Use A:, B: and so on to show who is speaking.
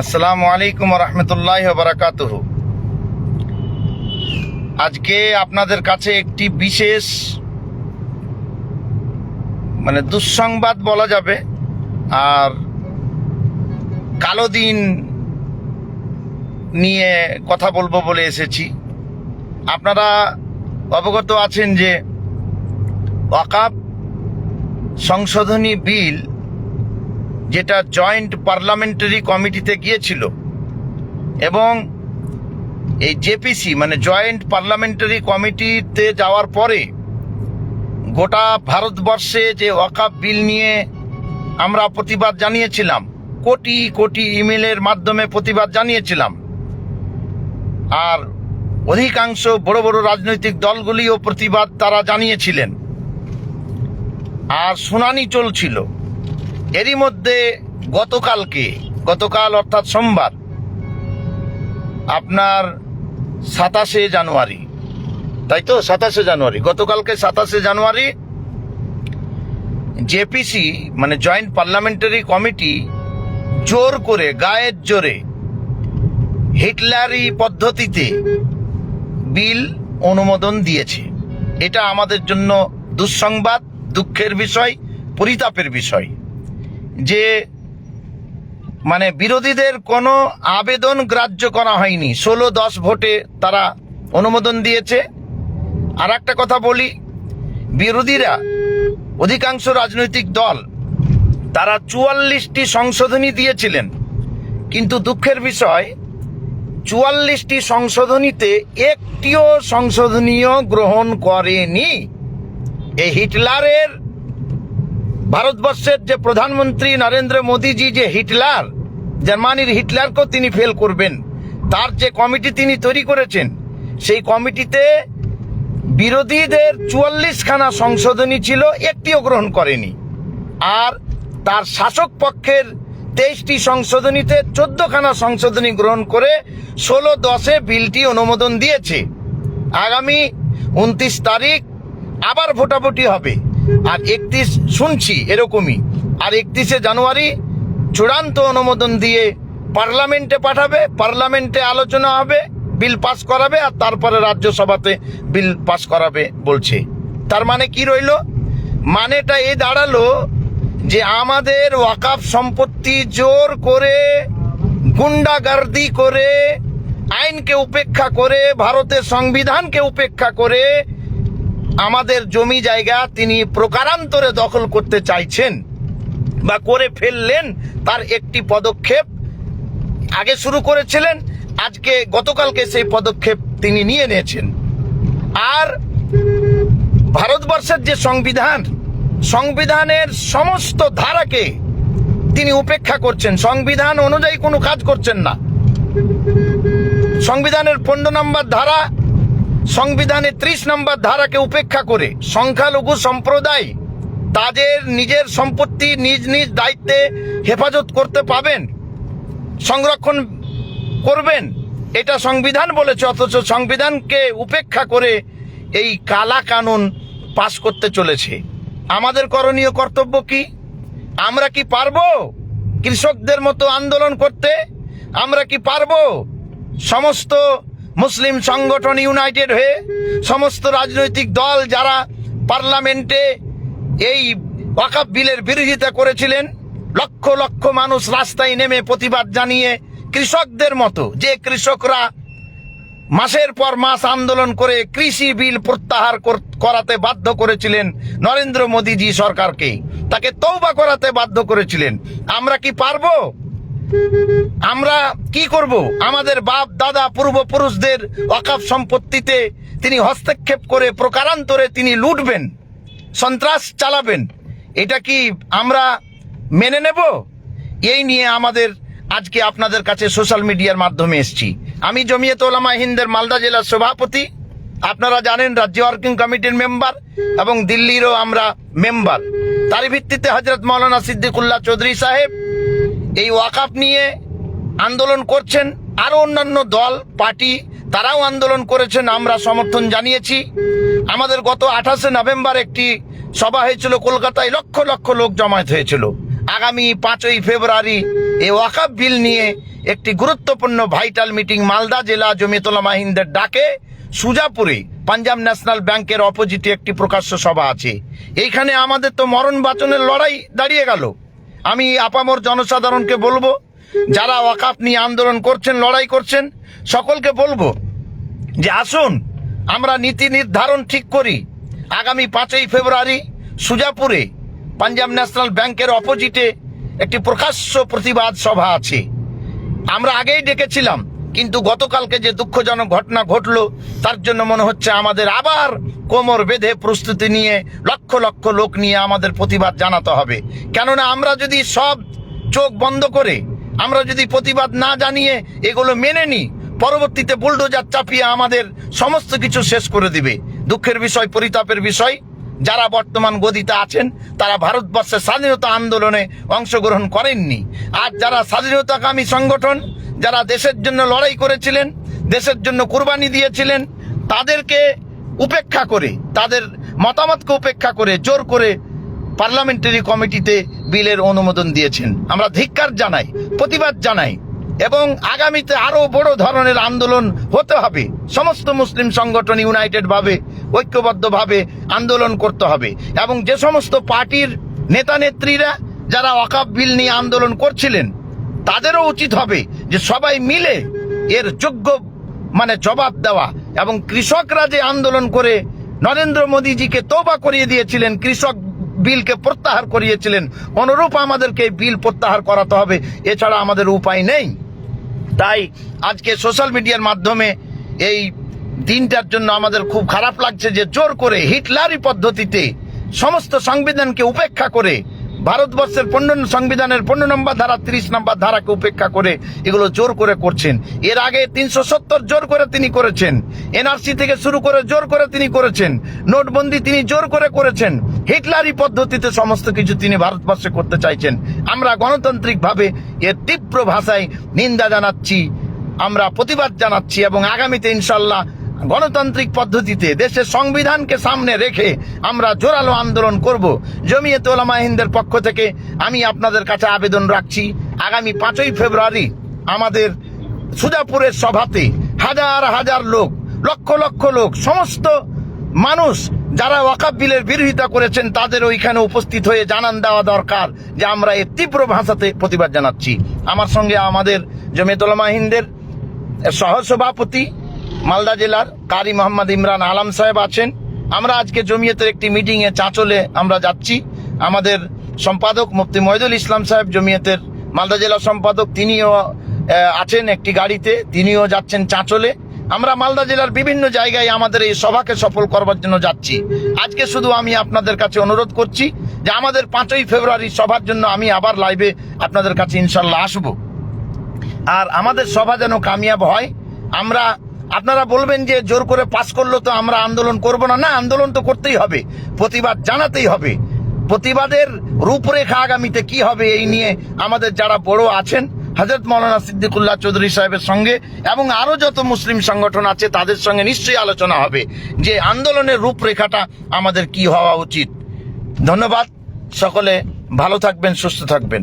A: আসসালামু আলাইকুম রহমতুল্লাহ বারাকাতুহ আজকে আপনাদের কাছে একটি বিশেষ মানে দুঃসংবাদ বলা যাবে, আর কালো দিন নিয়ে কথা বলব বলে এসেছি। আপনারা অবগত আছেন যে ওয়াকাব সংশোধনী বিল যেটা জয়েন্ট পার্লামেন্টারি কমিটিতে গিয়েছিল। এবং এই জেপিসি মানে জয়েন্ট পার্লামেন্টারি কমিটিতে যাওয়ার পরে গোটা ভারতবর্ষে যে ওয়াকাব বিল নিয়ে আমরা প্রতিবাদ জানিয়েছিলাম, কোটি কোটি ইমেলের মাধ্যমে প্রতিবাদ জানিয়েছিলাম। আর অধিকাংশ বড় বড় রাজনৈতিক দলগুলিও প্রতিবাদ তারা জানিয়েছিলেন। আর শুনানি চলছিল। এরই মধ্যে গতকালকে, গতকাল অর্থাৎ সোমবার, আপনার সাতাশে জানুয়ারি, তাই তো? সাতাশে জানুয়ারি। গতকালকে সাতাশে জানুয়ারি, জেপিসি মানে জয়েন্ট পার্লামেন্টারি কমিটি, জোর করে, গায়ের জোরে, হিটলারি পদ্ধতিতে বিল অনুমোদন দিয়েছে। এটা আমাদের জন্য দুঃসংবাদ, দুঃখের বিষয়, পরিতাপের বিষয়। যে মানে বিরোধীদের কোনো আবেদন গ্রাহ্য করা হয়নি। ষোলো, দশ ভোটে তারা অনুমোদন দিয়েছে। আর একটা কথা বলি, বিরোধীরা, অধিকাংশ রাজনৈতিক দল, তারা চুয়াল্লিশটি সংশোধনী দিয়েছিলেন। কিন্তু দুঃখের বিষয়, চুয়াল্লিশটি সংশোধনীতে একটিও সংশোধনীয় গ্রহণ করেনি। এই হিটলারের ভারতবর্ষের যে প্রধানমন্ত্রী নরেন্দ্র মোদীজি যে হিটলার, জার্মানির হিটলারকেও তিনি ফেল করবেন। তার যে কমিটি তিনি তৈরি করেছেন, সেই কমিটিতে বিরোধীদের চুয়াল্লিশখানা সংশোধনী ছিল, একটিও গ্রহণ করেনি। আর তার শাসক পক্ষের তেইশটি সংশোধনীতে চোদ্দখানা সংশোধনী গ্রহণ করে ষোলো দশে বিলটি অনুমোদন দিয়েছে। আগামী উনত্রিশ তারিখ আবার ভোটাভুটি হবে। আর একত্রিশ শুনছি এরকমই। আর একত্রিশে জানুয়ারি চূড়ান্ত অনুমোদন দিয়ে পার্লামেন্টে পাঠাবে, পার্লামেন্টে আলোচনা হবে, বিল পাস করাবে আর তারপরে রাজ্যসভাতে বিল পাস করাবে বলছে। তার মানে কি রইল? মানেটা এই দাঁড়াল যে আমাদের ওয়াকাফ সম্পত্তি জোর করে, গুন্ডাগার্দি করে, আইনকে উপেক্ষা করে, ভারতের সংবিধানকে উপেক্ষা করে আমাদের জমি জায়গা তিনি প্রকারান্তরে দখল করতে চাইছেন বা করে ফেললেন, তার একটি পদক্ষেপ আগে শুরু করেছিলেন, আজকে গতকালকে সেই পদক্ষেপ তিনি নিয়ে নিয়েছেন। আর ভারতবর্ষের যে সংবিধান, সংবিধানের সমস্ত ধারাকে তিনি উপেক্ষা করছেন। সংবিধান অনুযায়ী কোনো কাজ করছেন না। সংবিধানের পনেরো নম্বর ধারা সংবিধানের ত্রিশ নম্বর ধারাকে উপেক্ষা করে সংখ্যালঘু সম্প্রদায় তাদের নিজের সম্পত্তি নিজ নিজ দায়িত্বে হেফাজত করতে পাবেন, সংরক্ষণ করবেন, এটা সংবিধান বলেছে, অথচ সংবিধানকে উপেক্ষা করে এই কালা কানুন পাশ করতে চলেছে। আমাদের করণীয় কর্তব্য কি? আমরা কি পারব কৃষকদের মতো আন্দোলন করতে? আমরা কি পারব সমস্ত মুসলিম সংগঠন ইউনাইটেড হয়ে সমস্ত রাজনৈতিক দল যারা পার্লামেন্টে এই ওয়াকাব বিলের বিরোধিতা করেছিলেন, লক্ষ লক্ষ মানুষ রাস্তায় নেমে প্রতিবাদ জানিয়ে কৃষকদের মতো, যে কৃষকরা মাসের পর মাস আন্দোলন করে কৃষি বিল প্রত্যাহার কর- করাতে বাধ্য করেছিলেন নরেন্দ্র মোদীজি সরকারকে, তাকে তৌবা করাতে বাধ্য করেছিলেন। আমরা কি পারব? আমরা কি করব? আমাদের বাপ, দাদা, পূর্বপুরুষদের ওয়াকাফ সম্পত্তিতে তিনি হস্তক্ষেপ করে প্রকারান্তরে তিনি লুটবেন, সন্ত্রাস চালাবেন। এটা কি আমরা মেনে নেব? এই নিয়ে আমাদের আজকে আপনাদের কাছে সোশ্যাল মিডিয়ার মাধ্যমে এসেছি। আমি জমিয়ত ওলামা হিন্দের মালদা জেলার সভাপতি। আপনারা জানেন রাজ্য ওয়ার্কিং কমিটির মেম্বার এবং দিল্লিরও আমরা মেম্বার। তারই ভিত্তিতে হজরত মৌলানা সিদ্দিকুল্লাহ চৌধুরী সাহেব এই ওয়াকাপ নিয়ে আন্দোলন করছেন আরও অন্যান্য দল, পার্টি, তারাও আন্দোলন করেছেন, আমরা সমর্থন জানিয়েছি। আমাদের গত আঠাশে নভেম্বর একটি সভা হয়েছিল, কলকাতায় লক্ষ লক্ষ লোক জমায়েত হয়েছিল। আগামী পাঁচই ফেব্রুয়ারি এই ওয়াকাপ বিল নিয়ে একটি গুরুত্বপূর্ণ ভাইটাল মিটিং মালদা জেলা জমিতলা হিন্দের ডাকে। সুজাপুরে পাঞ্জাব ন্যাশনাল ব্যাংকের অপোজিটে একটি প্রকাশ্য সভা আছে। এইখানে আমাদের তো মরণ বাচনের লড়াই দাঁড়িয়ে গেল। আমি আপামর জনসাধারণকে বলব, যারা ওয়াকাফ নিয়ে আন্দোলন করছেন, লড়াই করছেন, সকলকে বলব যে আসুন, আমরা নীতি নির্ধারণ ঠিক করি। আগামী পাঁচই ফেব্রুয়ারি সুজাপুরে পাঞ্জাব ন্যাশনাল ব্যাংকের অপোজিটে একটি প্রকাশ্য প্রতিবাদ সভা আছে। আমরা আগেই ডেকেছিলাম কিন্তু গতকালকে যে দুঃখজনক ঘটনা ঘটলো, তার জন্য মনে হচ্ছে আমাদের আবার কোমর বেঁধে প্রস্তুতি নিয়ে লক্ষ লক্ষ লোক নিয়ে আমাদের প্রতিবাদ জানাতে হবে। কেননা আমরা যদি সব চোখ বন্ধ করে, আমরা যদি প্রতিবাদ না জানিয়ে এগুলো মেনে নিই, পরবর্তীতে বুলডোজার চাপিয়ে আমাদের সমস্ত কিছু শেষ করে দিবে। দুঃখের বিষয়, পরিতাপের বিষয়, যারা বর্তমান গদিতে আছেন, তারা ভারতবর্ষের স্বাধীনতা আন্দোলনে অংশগ্রহণ করেননি। আর যারা স্বাধীনতাকামী সংগঠন যারা দেশের জন্য লড়াই করেছিলেন, দেশের জন্য কুরবানি দিয়েছিলেন, তাদেরকে উপেক্ষা করে, তাদের মতামতকে উপেক্ষা করে, জোর করে পার্লামেন্টারি কমিটিতে বিলের অনুমোদন দিয়েছেন। আমরা ধিক্কার জানাই, প্রতিবাদ জানাই এবং আগামীতে আরও বড় ধরনের আন্দোলন হতে হবে। সমস্ত মুসলিম সংগঠন ইউনাইটেড ভাবে ঐক্যবদ্ধ ভাবে আন্দোলন করতে হবে এবং যে সমস্ত পার্টির নেতা নেত্রীরা যারা ওয়াকাব বিল নিয়ে আন্দোলন করছিলেন তাদেরও উচিত হবে যে সবাই মিলে এর যোগ্য মানে জবাব দেওয়া। এবং কৃষকরা যে আন্দোলন করে, নরেন্দ্র মোদীজিকে তোবা করিয়ে দিয়েছিলেন, কৃষক বিলকে প্রত্যাহার করিয়েছিলেন, অনুরূপ আমাদেরকে বিল প্রত্যাহার করাতে হবে, এছাড়া আমাদের উপায় নেই। তাই আজকে সোশ্যাল মিডিয়ার মাধ্যমে এই দিনটার জন্য আমাদের খুব খারাপ লাগছে যে জোর করে হিটলারি পদ্ধতিতে সমস্ত সংবিধানকে উপেক্ষা করে ভারতবর্ষের পনেরো সংবিধানের পনেরো নম্বর ধারা তিরিশ নম্বর ধারাকে উপেক্ষা করে এগুলো জোর করে করছেন। এর আগে তিনশো সত্তর জোর করে তিনি করেছেন। এনআরসি থেকে শুরু করে জোর করে তিনি করেছেন। নোটবন্দি তিনি জোর করে করেছেন। হিটলারি পদ্ধতিতে সমস্ত কিছু তিনি ভারতবর্ষে করতে চাইছেন। আমরা গণতান্ত্রিক ভাবে এর তীব্র ভাষায় নিন্দা জানাচ্ছি। আমরা প্রতিবাদ জানাচ্ছি এবং আগামীতে ইনশাল্লাহ গণতান্ত্রিক পদ্ধতিতে দেশের সংবিধানকে সামনে রেখে আমরা জোরালো আন্দোলন করব। জমিয়ত ওলামা হিন্দের পক্ষ থেকে আমি আপনাদের কাছে আবেদন রাখছি, আগামী পাঁচই ফেব্রুয়ারি আমাদের সুজাপুরের সভাতে হাজার হাজার লোক, লক্ষ লক্ষ লোক, সমস্ত মানুষ যারা ওয়াকাব বিলের বিরোধিতা করেছেন তাদের ওইখানে উপস্থিত হয়ে জানান দেওয়া দরকার যে আমরা এই তীব্র ভাষাতে প্রতিবাদ জানাচ্ছি। আমার সঙ্গে আমাদের জমিয়তুলামা হিন্দের সহসভাপতি মালদা জেলার কারি মোহাম্মদ ইমরান আলম সাহেব আছেন। আমরা আজকে জমিয়তের একটি মিটিং এ চাঁচলে আমরা যাচ্ছি। আমাদের সম্পাদক মুফতি মহিদুল ইসলাম সাহেব জমিয়তের মালদা জেলা সম্পাদক, তিনিও আছেন একটি গাড়িতে। তিনিও যাচ্ছেন চাঁচলে। আমরা মালদা জেলার বিভিন্ন জায়গায় আমাদের এই সভাকে সফল করবার জন্য যাচ্ছি। আজকে শুধু আমি আপনাদের কাছে অনুরোধ করছি যে আমাদের পাঁচই ফেব্রুয়ারি সভার জন্য আমি আবার লাইভে আপনাদের কাছে ইনশাল্লাহ আসব। আর আমাদের সভা যেন কামিয়াব হয়, আমরা আপনারা বলবেন যে জোর করে পাস করল তো আমরা আন্দোলন করব না। না, আন্দোলন তো করতেই হবে। প্রতিবাদ জানাতেই হবে। প্রতিবাদের রূপরেখা আগামীতে কি হবে এই নিয়ে আমাদের যারা বড় আছেন হজরত মৌলানা সিদ্দিকুল্লাহ চৌধুরী সাহেবের সঙ্গে এবং আরও যত মুসলিম সংগঠন আছে তাদের সঙ্গে নিশ্চয়ই আলোচনা হবে যে আন্দোলনের রূপরেখাটা আমাদের কি হওয়া উচিত। ধন্যবাদ। সকলে ভালো থাকবেন, সুস্থ থাকবেন।